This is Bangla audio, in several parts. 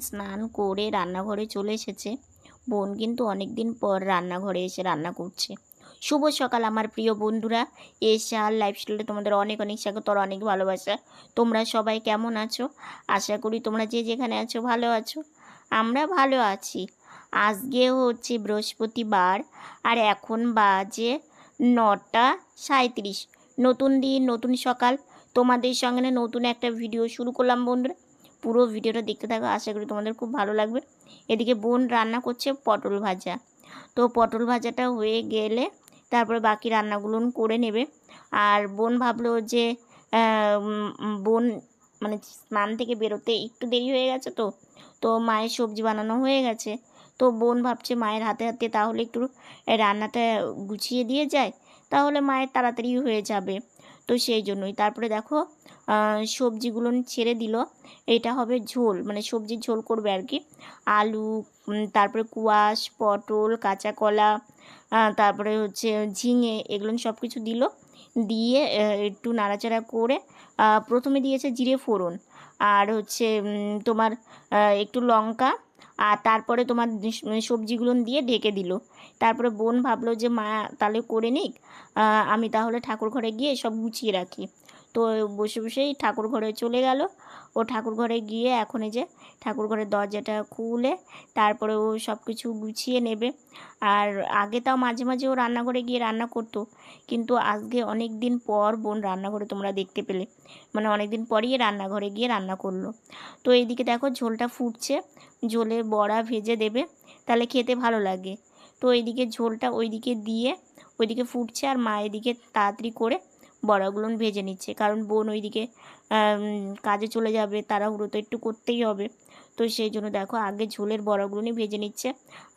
স্নান করে রান্নাঘরে চলে এসেছে। বোন কিন্তু অনেক দিন পর রান্নাঘরে এসে রান্না করছে। শুভ সকাল আমার প্রিয় বন্ধুরা। এসে আর লাইফস্টাইলে তোমাদের অনেক অনেক স্বাগত আর অনেক ভালোবাসা। তোমরা সবাই কেমন আছো? আশা করি তোমরা যে যেখানে আছো ভালো আছো। আমরা ভালো আছি। আজকে হচ্ছে বৃহস্পতিবার আর এখন বাজে নটা সাঁত্রিশ নতুন দিন, নতুন সকাল। তোমাদের সঙ্গে নতুন একটা ভিডিও শুরু করলাম বন্ধুরা। পুরো ভিডিওটা দেখতে থাকো, আশা করি তোমাদের খুব ভালো লাগবে। এদিকে বোন রান্না করছে পটল ভাজা। তো পটল ভাজাটা হয়ে গেলে তারপরে বাকি রান্নাগুলো করে নেবে। আর বোন ভাবলো যে বোন মানে স্নান থেকে বেরোতে একটু দেরি হয়ে গেছে তো তো মায়ের সবজি বানানো হয়ে গেছে। তো বোন ভাবছে মায়ের হাতে হাতে তাহলে একটু রান্নাটা গুছিয়ে দিয়ে যায়, তাহলে মায়ের তাড়াতাড়ি হয়ে যাবে। তো সেই জন্যই। তারপরে দেখো সবজিগুলো ছেড়ে দিল। এটা হবে ঝোল মানে সবজির ঝোল করবে আর কি। আলু তারপরে কুয়াশ, পটল, কাঁচা কলা তারপরে হচ্ছে ঝিঙে, এগুলো সব কিছু দিল। দিয়ে একটু নাড়াচাড়া করে প্রথমে দিয়েছে জিরে ফোড়ন, আর হচ্ছে তোমার একটু লঙ্কা, আর তারপরে তোমার সবজিগুলো দিয়ে ঢেকে দিল। তারপরে বোন ভাবলো যে, মা, তাহলে করে নিক আমি তাহলে ঠাকুর ঘরে গিয়ে সব গুছিয়ে রাখি। তো বসে বসেই ঠাকুর ঘরে চলে গেল। ও ঠাকুর ঘরে গিয়ে এখন যে ঠাকুর ঘরের দরজাটা খুলে তারপরে ও সব কিছু গুছিয়ে নেবে। আর আগে তাও মাঝে মাঝে ও রান্নাঘরে গিয়ে রান্না করতো। কিন্তু আজকে অনেক দিন পর বোন রান্নাঘরে তোমরা দেখতে পেলে। মানে অনেক দিন পরই রান্নাঘরে গিয়ে রান্না করল। তো এইদিকে দেখো ঝোলটা ফুটছে। ঝোলে বড়া ভেজে দেবে। তাহলে খেতে ভালো লাগে। তো এইদিকে ঝোলটা ওইদিকে দিয়ে ওইদিকে ফুটছে আর মা এদিকে তাড়াতাড়ি করে বড়াগুলো ভেজে নিচ্ছে। কারণ বোন ওইদিকে কাজে চলে যাবে তাড়াহুড়ো তো একটু করতেই হবে। তো সেই জন্য দেখো আগে ঝোলের বড়াগুলো ভেজে নিচ্ছে।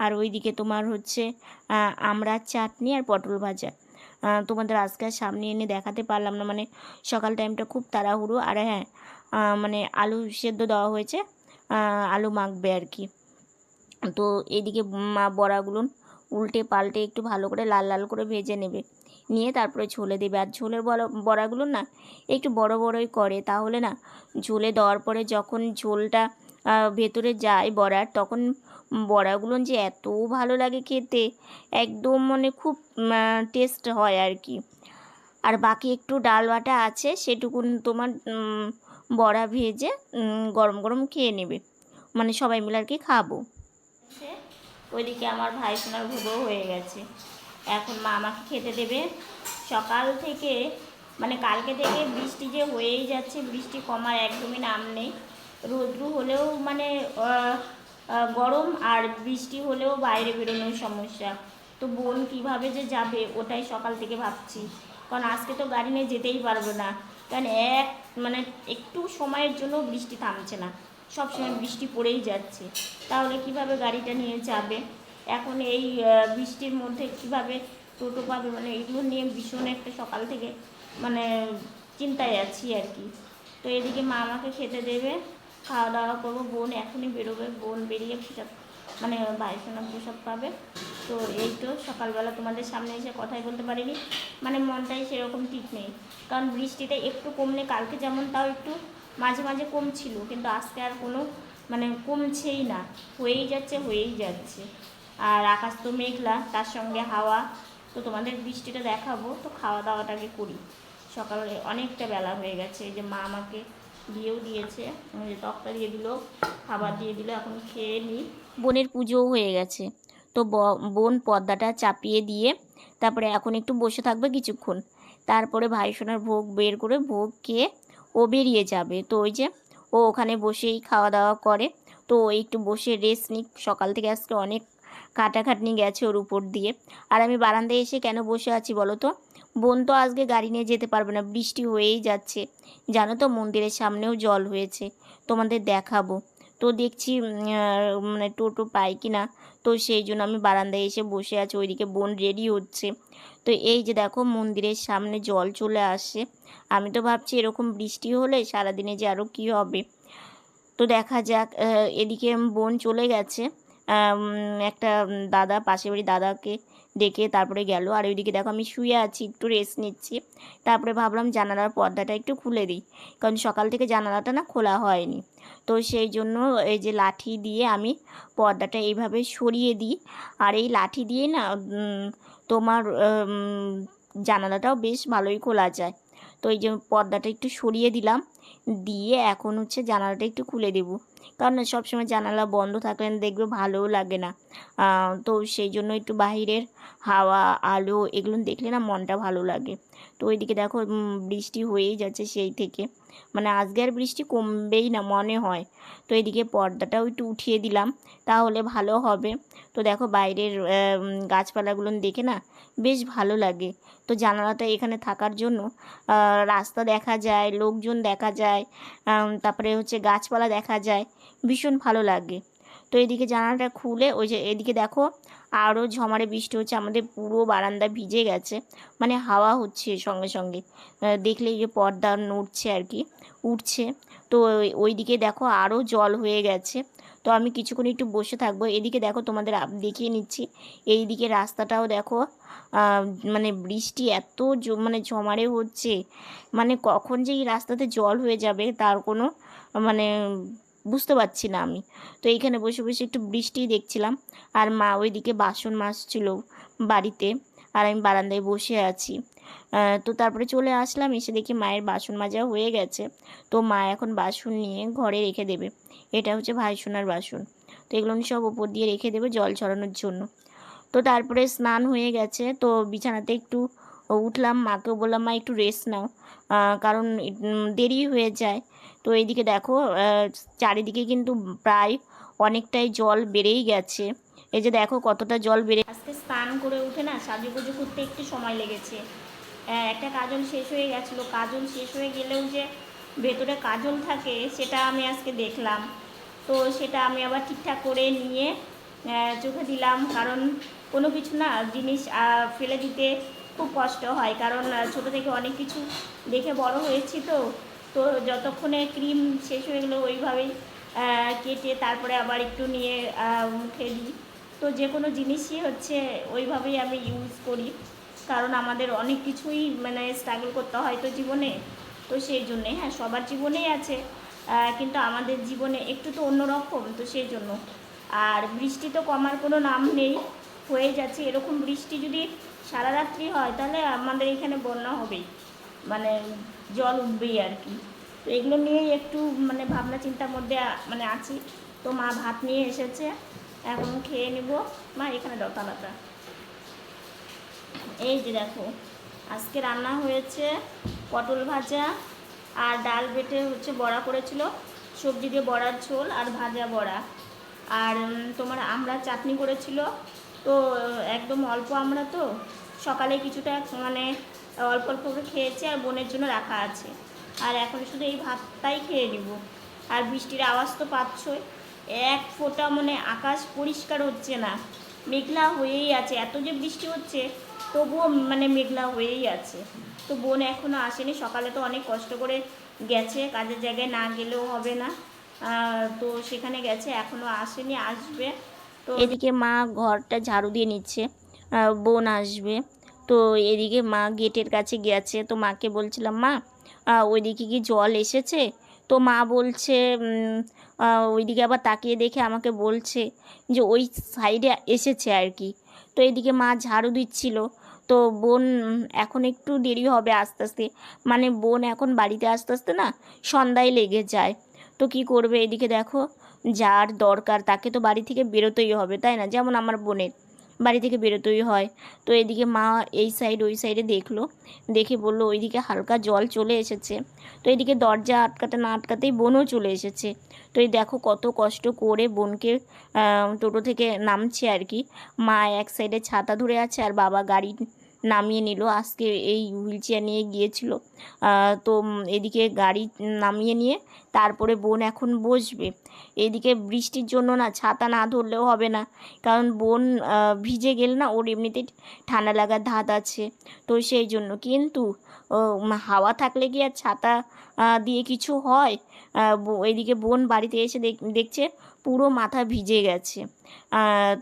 আর ওইদিকে তোমার হচ্ছে আহ, আমড়ার চাটনি আর পটল ভাজা। তোমাদের আজকে সামনে এনে দেখাতে পারলাম না। মানে সকাল টাইমটা খুব তাড়াহুড়ো। আর হ্যাঁ মানে আলু সেদ্ধ দেওয়া হয়েছে। আলু মাখবে আর কি। তো এদিকে মা বড়াগুলো উল্টে পাল্টে একটু ভালো করে লাল লাল করে ভেজে নেবে। নিয়ে তারপরে ঝোলে দেবে। আর ঝোলের বড়া, বড়াগুলো না একটু বড় বড়ই করে, তাহলে না ঝোলে দেওয়ার পরে যখন ঝোলটা ভেতরে যায় বড়ার, তখন বড়াগুলো যে এত ভালো লাগে খেতে, একদম মানে খুব টেস্ট হয় আর কি। আর বাকি একটু ডাল বাটা আছে, সেটুকুন তোমার বড়া ভেজে গরম গরম খেয়ে নেবে। মানে সবাই মিলে আর কি খাব। ওইদিকে আমার ভাই সোনার ভোগও হয়ে গেছে। এখন মা আমাকে খেতে দেবে। সকাল থেকে মানে কালকে থেকে বৃষ্টি যে হয়েই যাচ্ছে, বৃষ্টি কমার একদমই নাম নেই। রোদ্রু হলেও মানে গরম আর বৃষ্টি হলেও বাইরে বেরোনোর সমস্যা। তো বোন কীভাবে যে যাবে, ওটাই সকাল থেকে ভাবছি। কারণ আজকে তো গাড়ি নিয়ে যেতেই পারব না। কারণ এক মানে একটু সময়ের জন্য বৃষ্টি থামছে না। সব সময় বৃষ্টি পড়েই যাচ্ছে। তাহলে কীভাবে গাড়িটা নিয়ে যাবে? এখন এই বৃষ্টির মধ্যে কীভাবে টোটো পাবে? মানে এগুলো নিয়ে ভীষণ একটা সকাল থেকে মানে চিন্তায় আছি আর কি। তো এদিকে মা আমাকে খেতে দেবে খাওয়া দাওয়া করব, বোন এখনই বেরোবে, বোন বেরিয়ে পোশাক মানে বায়ুসোনা পোশাক পাবে। তো এই তো সকালবেলা তোমাদের সামনে এসে কথাই বলতে পারিনি। মানে মনটাই সেরকম ঠিক নেই। কারণ বৃষ্টিটা একটু কমলে, কালকে যেমন তাও একটু মাঝে মাঝে কমছিল, কিন্তু আজকে আর কোনো মানে কমছেই না। হয়েই যাচ্ছে হয়েই যাচ্ছে। আর আকাশ তো মেঘলা, তার সঙ্গে হাওয়া। তো তোমাদের বৃষ্টিটা দেখাবো, তো খাওয়া দাওয়াটাকে করি। সকালে অনেকটা বেলা হয়ে গেছে যে মা আমাকে দিয়েও দিয়েছে যে তক্তা দিয়ে দিল, খাবার দিয়ে দিল, এখন খেয়ে নিই। বোনের পুজোও হয়ে গেছে। তো বোন পর্দাটা চাপিয়ে দিয়ে, তারপরে এখন একটু বসে থাকবে কিছুক্ষণ। তারপরে ভাই সোনার ভোগ বের করে ভোগ খেয়ে ও বেরিয়ে যাবে। তো ওই যে ও ওখানে বসেই খাওয়া দাওয়া করে। তো একটু বসে রেস্ট নিক, সকাল থেকে আজকে অনেক খাটাখাটনি গেছে ওর উপর দিয়ে। আর আমি বারান্দায় এসে কেন বসে আছি বলো তো? বোন তো আজকে গাড়ি নিয়ে যেতে পারবে না, বৃষ্টি হয়েই যাচ্ছে। জানো তো মন্দিরের সামনেও জল হয়েছে, তোমাদের দেখাবো। তো দেখছি মানে টোটো পাই কি না? তো সেই জন্য আমি বারান্দায় এসে বসে আছি, ওইদিকে বোন রেডি হচ্ছে। তো এই যে দেখো মন্দিরের সামনে জল চলে আসে আমি তো ভাবছি এরকম বৃষ্টি হলে সারাদিনে যে আরও কী হবে? তো দেখা যাক এদিকে বোন চলে গেছে। একটা দাদা, পাশের বাড়ি দাদাকে ডেকে তারপরে গেল। আর ওইদিকে দেখো আমি শুয়ে আছি, একটু রেস্ট নিচ্ছি। তারপরে ভাবলাম জানালার পর্দাটা একটু খুলে দিই। কারণ সকাল থেকে জানালাটা না খোলা হয়নি। তো সেই জন্য এই যে লাঠি দিয়ে আমি পর্দাটা এইভাবে সরিয়ে দিই। আর এই লাঠি দিয়ে না তোমার জানালাটাও বেশ ভালোই খোলা যায়। তো এই যে পর্দাটা একটু সরিয়ে দিলাম। দিয়ে এখন হচ্ছে জানালাটা একটু খুলে দেবো। কারণ সবসময় জানালা বন্ধ থাকলে দেখবে ভালোও লাগে না। তো সেই জন্য একটু বাহিরের হাওয়া, আলো এগুলো দেখলে না মনটা ভালো লাগে। তো ওইদিকে দেখো বৃষ্টি হয়েই যাচ্ছে সেই থেকে। মানে আজকে আর বৃষ্টি কমবেই না, মনে হয়। তো এদিকে পর্দাটাও একটু উঠিয়ে দিলাম, তাহলে ভালো হবে। তো দেখো বাইরের গাছপালাগুলো দেখে না বেশ ভালো লাগে। তো জানালাটা এখানে থাকার জন্য রাস্তা দেখা যায়, লোকজন দেখা যায় তারপরে হচ্ছে গাছপালা দেখা যায়, ভীষণ ভালো লাগে। তো এদিকে জানালাটা খুলে ওই যে এদিকে দেখো আরও ঝমারে বৃষ্টি হচ্ছে, আমাদের পুরো বারান্দা ভিজে গেছে। মানে হাওয়া হচ্ছে সঙ্গে সঙ্গে। দেখলে এই যে পর্দা নড়ছে আর কি, উঠছে। তো ওই- দিকে দেখো আরও জল হয়ে গেছে। তো আমি কিছুক্ষণ একটু বসে থাকব। এদিকে দেখো তোমাদের দেখিয়ে নিচ্ছি। এইদিকে রাস্তাটাও দেখো মানে বৃষ্টি এত মানে ঝমারে হচ্ছে। মানে কখন যে এই রাস্তাতে জল হয়ে যাবে তার কোনো মানে বুঝতে পারছি না আমি। তো এইখানে বসে বসে একটু বৃষ্টি দেখছিলাম। আর মা ওইদিকে বাসন মাজছিল বাড়িতে আর আমি বারান্দায় বসে আছি। তো তারপরে চলে আসলাম, এসে দেখি মায়ের বাসন মাজা হয়ে গেছে। তো মা এখন বাসন নিয়ে ঘরে রেখে দেবে। এটা হচ্ছে ভাইসোনার বাসন। তো এগুলো সব ওপর দিয়ে রেখে দেবে জল ছড়ানোর জন্য। তো তারপরে স্নান হয়ে গেছে। তো বিছানাতে একটু উঠলাম, মাকে বললাম, মা, একটু রেস্ট নাও। কারণ দেরি হয়ে যায়। তো এইদিকে দেখো চারিদিকে কিন্তু প্রায় অনেকটাই জল বেড়েই গেছে। এই যে দেখো, কতটা জল বেড়ে আজকে স্নান করে উঠে না সাজুগুজু করতে একটু সময় লেগেছে। একটা কাজল শেষ হয়ে গেছিল। কাজল শেষ হয়ে গেলেও যে ভেতরে কাজল থাকে, সেটা আমি আজকে দেখলাম। তো সেটা আমি আবার ঠিকঠাক করে নিয়ে চোখে দিলাম। কারণ কোনো কিছু না, জিনিস ফেলে দিতে খুব কষ্ট হয়। কারণ ছোটো থেকে অনেক কিছু দেখে বড় হয়েছি তো। তো যতক্ষণে ক্রিম শেষ হয়ে গেলো ওইভাবেই কেটে তারপরে আবার একটু নিয়ে মুখে দিই। তো যে কোনো জিনিসই হচ্ছে ওইভাবেই আমি ইউজ করি। কারণ, আমাদের অনেক কিছুই মানে স্ট্রাগল করতে হয় তো জীবনে। তো সেই জন্যে হ্যাঁ সবার জীবনেই আছে। কিন্তু আমাদের জীবনে একটু তো অন্যরকম, তো সেই জন্য। আর বৃষ্টি তো কমার কোনো নাম নেই। হয়ে যাচ্ছে। এরকম বৃষ্টি যদি সারা রাত্রি হয়, তাহলে আমাদের এখানে বন্যা হবেই। মানে জল উঠবেই আর কি। তো এগুলো নিয়েই একটু মানে ভাবনা চিন্তার মধ্যে মানে আছি। তো মা ভাত নিয়ে এসেছে, এখন খেয়ে নিব। মা, এখানে দাও এই যে দেখো, আজকে রান্না হয়েছে পটল ভাজা আর ডাল বেটে হচ্ছে বড়া করেছিল। সবজি দিয়ে বড়ার ঝোল আর ভাজা বড়া। আর তোমার আমরা চাটনি করেছিল তো, একদম অল্প আমরা তো, সকালে কিছুটা মানে অল্প অল্প করে খেয়েছি আর বোনের জন্য রাখা আছে। আর এখন শুধু এই ভাতটাই খেয়ে নিব। আর বৃষ্টির আওয়াজ তো পাচ্ছই। এক ফোঁটা মানে আকাশ পরিষ্কার হচ্ছে না। মেঘলা হয়েই আছে। এত যে বৃষ্টি হচ্ছে, তবুও মানে মেঘলা হয়েই আছে। তো বোন এখনও আসেনি। সকালে তো অনেক কষ্ট করে গেছে। কাজের জায়গায় না গেলেও হবে না। তো সেখানে গেছে এখনও আসেনি, আসবে। এদিকে মা ঘরটা ঝাড়ু দিয়ে নিচ্ছে বোন আসবে। তো এদিকে মা গেটের কাছে গেছে, তো মাকে বলছিলাম, মা ওইদিকে কি জল এসেছে? তো মা বলছে ওইদিকে আবার তাকিয়ে দেখে আমাকে বলছে যে ওই সাইডে এসেছে আর কি। তো এদিকে মা ঝাড়ু দিচ্ছিল, তো বোন এখন একটু দেরি হবে আস্তে আস্তে। মানে বোন এখন বাড়িতে আস্তে আস্তে না সন্ধ্যায় লেগে যায়। তো কি করবে এদিকে দেখো যার দরকার তাকে তো বাড়ি থেকে বেরোতেই হবে, তাই না? যেমন আমার বোনের বাড়ি থেকে বেরোতেই হয়। তো এদিকে মা এই সাইড ওই সাইডে দেখল, দেখে বলল ওইদিকে হালকা জল চলে এসেছে। তো এদিকে দরজা আটকাতে না আটকাতেই বোনও চলে এসেছে। তো এই দেখো কত কষ্ট করে বোনকে টোটো থেকে নামছে আর কি। মা এক সাইডে ছাতা ধরে আছে আর বাবা গাড়ি নামিয়ে নিল। আজকে এই হুইল চেয়ার নিয়ে গিয়েছিল। তো এদিকে গাড়ি নামিয়ে নিয়ে তারপরে বোন এখন বসবে। এদিকে বৃষ্টির জন্য না ছাতা না ধরলেও হবে না। কারণ বোন ভিজে গেলে না ওর এমনিতেই ঠান্ডা লাগার ধাত আছে। তো সেই জন্য কিন্তু হাওয়া থাকলে কি আর ছাতা দিয়ে কিছু হয়? এদিকে বোন বাড়িতে এসে দেখ- দেখছে পুরো মাথা ভিজে গেছে।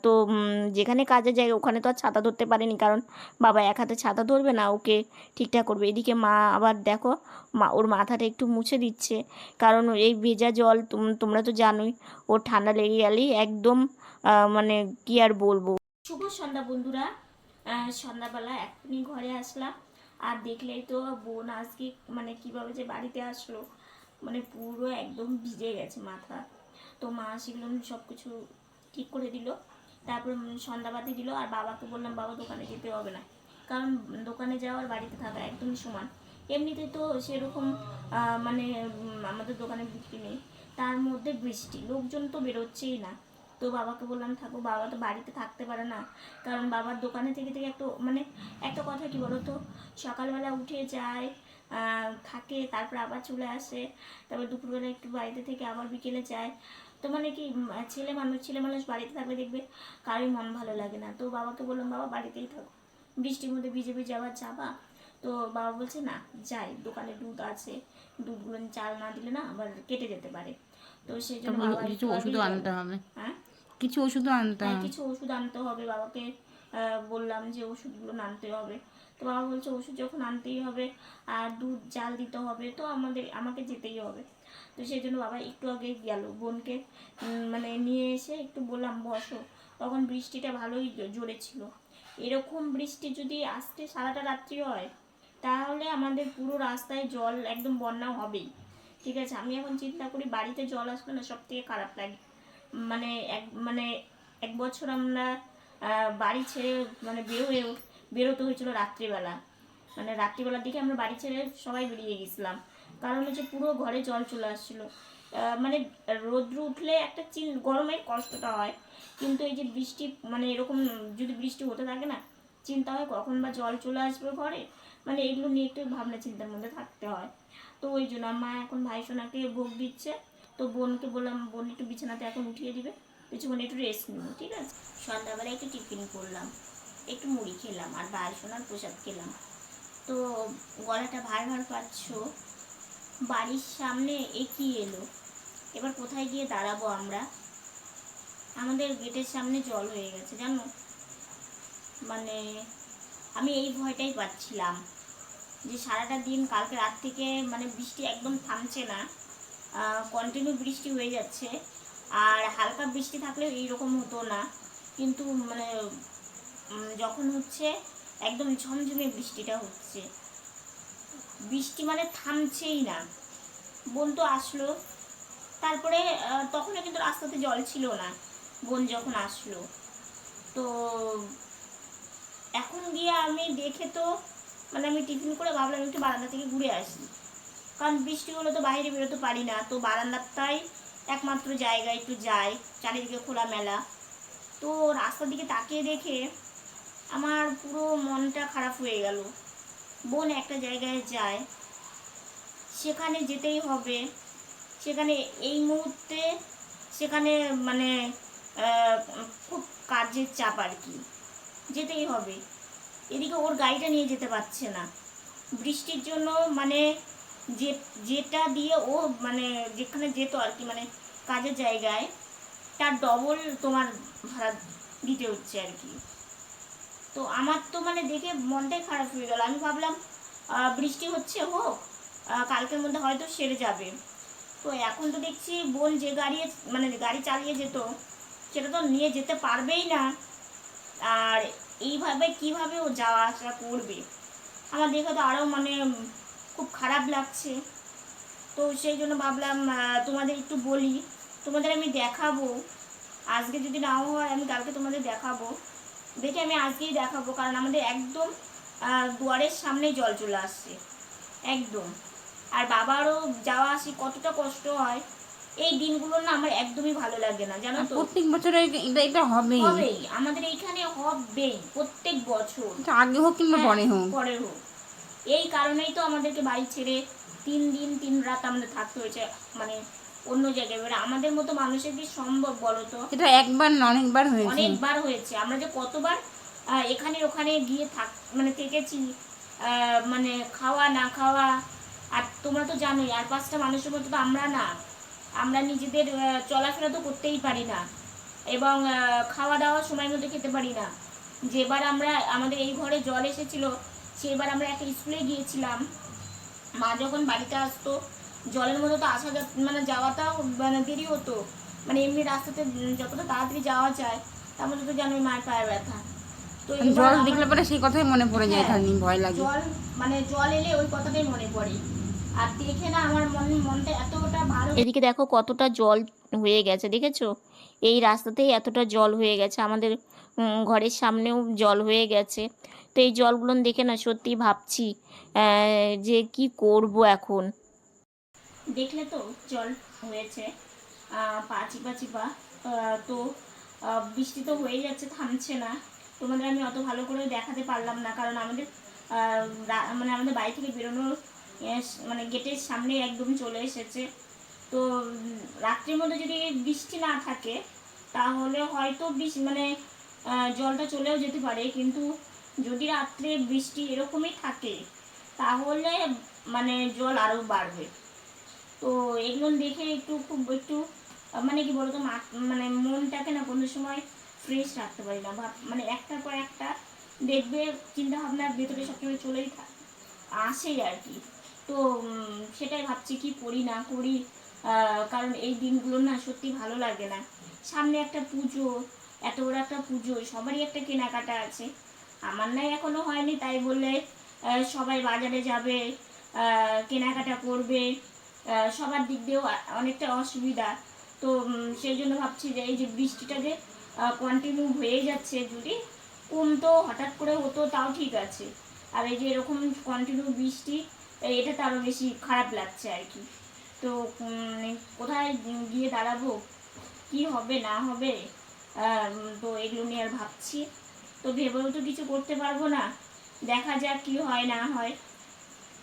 তো যেখানে কাজের জায়গা ওখানে তো আর ছাতা ধরতে পারেনি। কারণ বাবা এক হাতে ছাতা ধরবে না, ওকে ঠিকঠাক করবে। এদিকে মা আবার দেখো মা, ওর মাথাটা একটু মুছে দিচ্ছে। কারণ এই ভেজা জল তোমরা তো জানোই, ওর ঠান্ডা লেগে গেলেই একদম মানে কি আর বলব। শুভ সন্ধ্যা বন্ধুরা। সন্ধ্যাবেলা এখনই ঘরে আসলাম। আর দেখলেই তো বোন আজকে মানে কীভাবে যে বাড়িতে আসলো মানে পুরো একদম ভিজে গেছে মাথা। তো মা সেগুলো সব কিছু ঠিক করে দিল। তারপর সন্ধ্যাবাতি দিল। আর বাবাকে বললাম, বাবা, দোকানে যেতে হবে না। কারণ দোকানে যাওয়ার বাড়িতে থাকা একদমই সমান। এমনিতে তো সেরকম মানে আমাদের দোকানে বিক্রি নেই। তার মধ্যে বৃষ্টি, লোকজন তো বেরোচ্ছেই না। তো বাবাকে বললাম, থাকো, বাবা তো বাড়িতে থাকতে পারে না। কারণ বাবার দোকানে থেকে থেকে একটু মানে একটা কথা কি বলো তো সকালবেলা উঠে যায় থাকে, তারপর আবার চলে আসে, তারপর দুপুরবেলা একটু বাড়িতে থেকে আবার বিকেলে যায়। তো মানে কি ছেলে মানুষ ছেলে মানুষ বাড়িতে থাকলে দেখবে কারোই মন ভালো লাগে না। তো বাবাকে বললাম, বাবা, বাড়িতেই থাকো। বৃষ্টির মধ্যে ভিজে ভিজে আবার যাবা? তো বাবা বলছে না যাই দোকানে দুধ আছে দুধগুলো চাল না দিলে না আবার কেটে যেতে পারে। তো সেই জন্য কিছু ওষুধও আগেই আনতে হবে। হ্যাঁ? কিছু ওষুধও আনতে হ্যাঁ হবে। কিছু ওষুধ আনতে হবে বাবাকে। বললাম যে ওষুধগুলো আনতে হবে। তো বাবা বলছে ওষুধ যখন আনতেই হবে আর দুধ জাল দিতে হবে তো আমাদের আমাকে যেতেই হবে। তো সেই জন্য বাবা একটু আগে গেল বোনকে মানে নিয়ে এসে একটু বললাম বসো। তখন বৃষ্টিটা ভালোই জোরে ছিল। এরকম বৃষ্টি যদি আসতে সারাটা রাত্রি হয় তাহলে আমাদের পুরো রাস্তায় জল একদম বন্যা হবেই। ঠিক আছে, আমি এখন চিন্তা করি বাড়িতে জল আসলে না সব থেকে খারাপ লাগে। মানে এক মানে এক বছর আমরা বাড়ি ছেড়ে মানে বেরোয়ে বেরোতে হয়েছিল রাত্রিবেলা। মানে রাত্রিবেলার দিকে আমরা বাড়ি ছেড়ে সবাই বেরিয়ে গেছিলাম। কারণ হচ্ছে পুরো ঘরে জল চলে আসছিল। মানে রোদ্র উঠলে একটা চিন গরমের কষ্টটা হয়। কিন্তু এই যে বৃষ্টি মানে এরকম যদি বৃষ্টি হতে থাকে না, চিন্তা হয় কখন বা জল চলে আসবে ঘরে? মানে এগুলো নিয়ে একটু ভাবনা চিন্তার মধ্যে থাকতে হয়। তো ওই জন্য মা এখন ভাই সোনাকে ভোগ দিচ্ছে। তো বোনকে বললাম, বোন একটু বিছানাতে এখন উঠিয়ে দিবে। কিছুক্ষণ একটু রেস্ট নিব ঠিক আছে? সন্ধ্যাবেলা একটু টিফিন করলাম, একটু মুড়ি খেলাম আর ভাই সোনার প্রসাদ খেলাম। তো গলাটা ভার ভার পাচ্ছ, বাড়ির সামনে একই এলো। এবার কোথায় গিয়ে দাঁড়াবো আমরা? আমাদের গেটের সামনে জল হয়ে গেছে, জানো? মানে আমি এই ভয়টাই পাচ্ছিলাম যে সারাটা দিন কালকে রাত থেকে মানে বৃষ্টি একদম থামছে না। কন্টিনিউ বৃষ্টি হয়ে যাচ্ছে। আর হালকা বৃষ্টি থাকলেও এইরকম হতো না। কিন্তু মানে যখন হচ্ছে একদম ঝমঝমে বৃষ্টিটা হচ্ছে। বৃষ্টি মানে থামছেই না। বোন তো আসলো। তারপরে তখনও কিন্তু রাস্তাতে জল ছিল না। বোন যখন আসলো। তো এখন গিয়ে আমি দেখে তো মানে আমি টিফিন করে ভাবলাম একটু বারান্দা থেকে ঘুরে আসি। কারণ বৃষ্টি হলে তো বাইরে বেরোতে পারি না, তো বারান্দাটাই একমাত্র জায়গা, একটু যাই, চারিদিকে খোলা মেলা তো রাস্তার দিকে তাকিয়ে দেখে আমার পুরো মনটা খারাপ হয়ে গেল। বোন একটা জায়গায় যায়, সেখানে যেতেই হবে। সেখানে এই মুহূর্তে, সেখানে মানে খুব কাজের চাপ আর কি। যেতেই হবে। এদিকে ওর গাড়িটা নিয়ে যেতে পারছে না। বৃষ্টির জন্য মানে যে, যেটা দিয়ে ও মানে যেখানে যেত আর কি মানে কাজের জায়গায়, তার ডবল তোমার ভাড়া দিতে হচ্ছে আর কি। তো আমার তো মানে দেখে মনটাই খারাপ হয়ে গেল। আমি ভাবলাম বৃষ্টি হচ্ছে হোক কালকের মধ্যে হয়তো সেরে যাবে। তো এখন তো দেখছি বোন যে গাড়ি মানে গাড়ি চালিয়ে যেত, সেটা তো নিয়ে যেতে পারবেই না। আর এইভাবে কীভাবে ও যাওয়া আসা করবে? আমার দেখে তো আরও মানে খুব খারাপ লাগছে। তো সেই জন্য ভাবলাম তোমাদের একটু বলি, তোমাদের আমি দেখাবো। আজকে যদি নাও হয়, আমি কালকে তোমাদের দেখাবো। দেখে আমি আজকেই দেখাবো, কারণ আমাদের একদম দুয়ারের সামনে জল চলে আসছে। একদম। আর বাবারও যাওয়া আসি কতটা কষ্ট হয়। এই দিনগুলো না আমার একদমই ভালো লাগে না জানো তো? প্রত্যেক বছর এটা এটা হবেই। হবেই আমাদের এইখানে হবেই প্রত্যেক বছর। আগে হোক কিংবা হ্যাঁ, পরে হোক। পরে হোক। এই কারণেই তো আমাদেরকে বাড়ি ছেড়ে তিন দিন তিন রাত আমাদের থাকতে হয়েছে মানে অন্য জায়গায়। এবারে আমাদের মতো মানুষের কি সম্ভব বলো তো? এটা একবার না অনেকবার হয়েছে। অনেকবার হয়েছে। আমরা যে কতবার এখানে ওখানে গিয়ে থাক মানে থেকেছি আহ, মানে খাওয়া না খাওয়া আর তোমরা তো জানোই আর পাঁচটা মানুষের মতো তো আমরা না। আমরা নিজেদের চলাফেরা তো করতেই পারি না। এবং খাওয়া দাওয়া সময় মতো খেতে পারি না। যেবার আমরা আমাদের এই ঘরে জল এসেছিল সেবার আমরা একটা স্কুলে গিয়েছিলাম। মা যখন বাড়িতে আসতো জলের মধ্যে তো আসা মানে যাওয়াটাও মানে দেরি হতো। মানে এমনি রাস্তাতে যতটা তাড়াতাড়ি যাওয়া যায় তার মধ্যে তো জানোই মায়ের পায়ে ব্যথা। তো এবার জল দেখলে পরে সেই কথাই মনে পড়ে যায় হ্যাঁ, ভয় লাগে। জল মানে জল এলে ওই কথাটাই মনে পড়ে। আর দেখে না আমার মন মনটা এতটা ভালো এদিকে দেখো কতটা জল হয়ে গেছে দেখেছ? এই রাস্তাতেই এতটা জল হয়ে গেছে আমাদের ঘরের সামনেও জল হয়ে গেছে। তো এই জলগুলো দেখে না সত্যি ভাবছি যে কি করব এখন। দেখলে তো জল হয়েছে আহ, পা চিপা চিপা তো বৃষ্টি তো হয়ে যাচ্ছে থামছে না। তোমাদের আমি অত ভালো করে দেখাতে পারলাম না কারণ আমাদের মানে আমাদের বাড়ি থেকে বেরোনোর মানে গেটের সামনে একদম চলে এসেছে। তো রাত্রির মধ্যে যদি বৃষ্টি না থাকে, তাহলে হয়তো বৃষ্টি মানে জলটা চলেও যেতে পারে। কিন্তু যদি রাত্রে বৃষ্টি এরকমই থাকে, তাহলে মানে জল আরও বাড়বে। তো এগুলো দেখে একটু খুব একটু মানে কি বলতো মানে মনটাকে না কোনো সময় ফ্রেশ রাখতে পারি না। ভাব মানে একটার পর একটা দেখবে চিন্তা ভাবনার ভেতরে সবসময় চলেই থাক আসেই আর কি। তো সেটাই ভাবছি কি করি, না করি কারণ এই দিনগুলো না সত্যি ভালো লাগে না। সামনে একটা পুজো, এত বড় একটা পুজো, সবারই একটা কেনাকাটা আছে। আমার নাই এখনও হয়নি, তাই বললে সবাই বাজারে যাবে কেনাকাটা করবে সবার দিক দিয়েও অনেকটা অসুবিধা। তো সেই জন্য ভাবছি যে এই যে বৃষ্টিটা যে কন্টিনিউ হয়ে যাচ্ছে যদি, কমতো হঠাৎ করে হতো, তাও ঠিক আছে। আর এই যে এরকম কন্টিনিউ বৃষ্টি এটাতে আরও বেশি খারাপ লাগছে আর কি। তো কোথায় গিয়ে দাঁড়াবো? কি হবে, না হবে? তো এগুলো নিয়ে আর ভাবছি। তো ভেবেও তো কিছু করতে পারব না। দেখা যাক কি হয়, না হয়।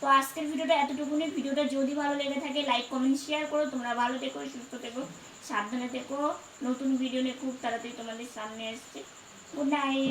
তো আজকের ভিডিওটা এতটুকুনি। ভিডিওটা যদি ভালো লেগে থাকে, লাইক, কমেন্ট, শেয়ার করো। তোমরা ভালো থেকো, সুস্থ থেকো, সাবধানে থেকো। নতুন ভিডিও নিয়ে খুব তাড়াতাড়ি তোমাদের সামনে আসছে গুড নাইট।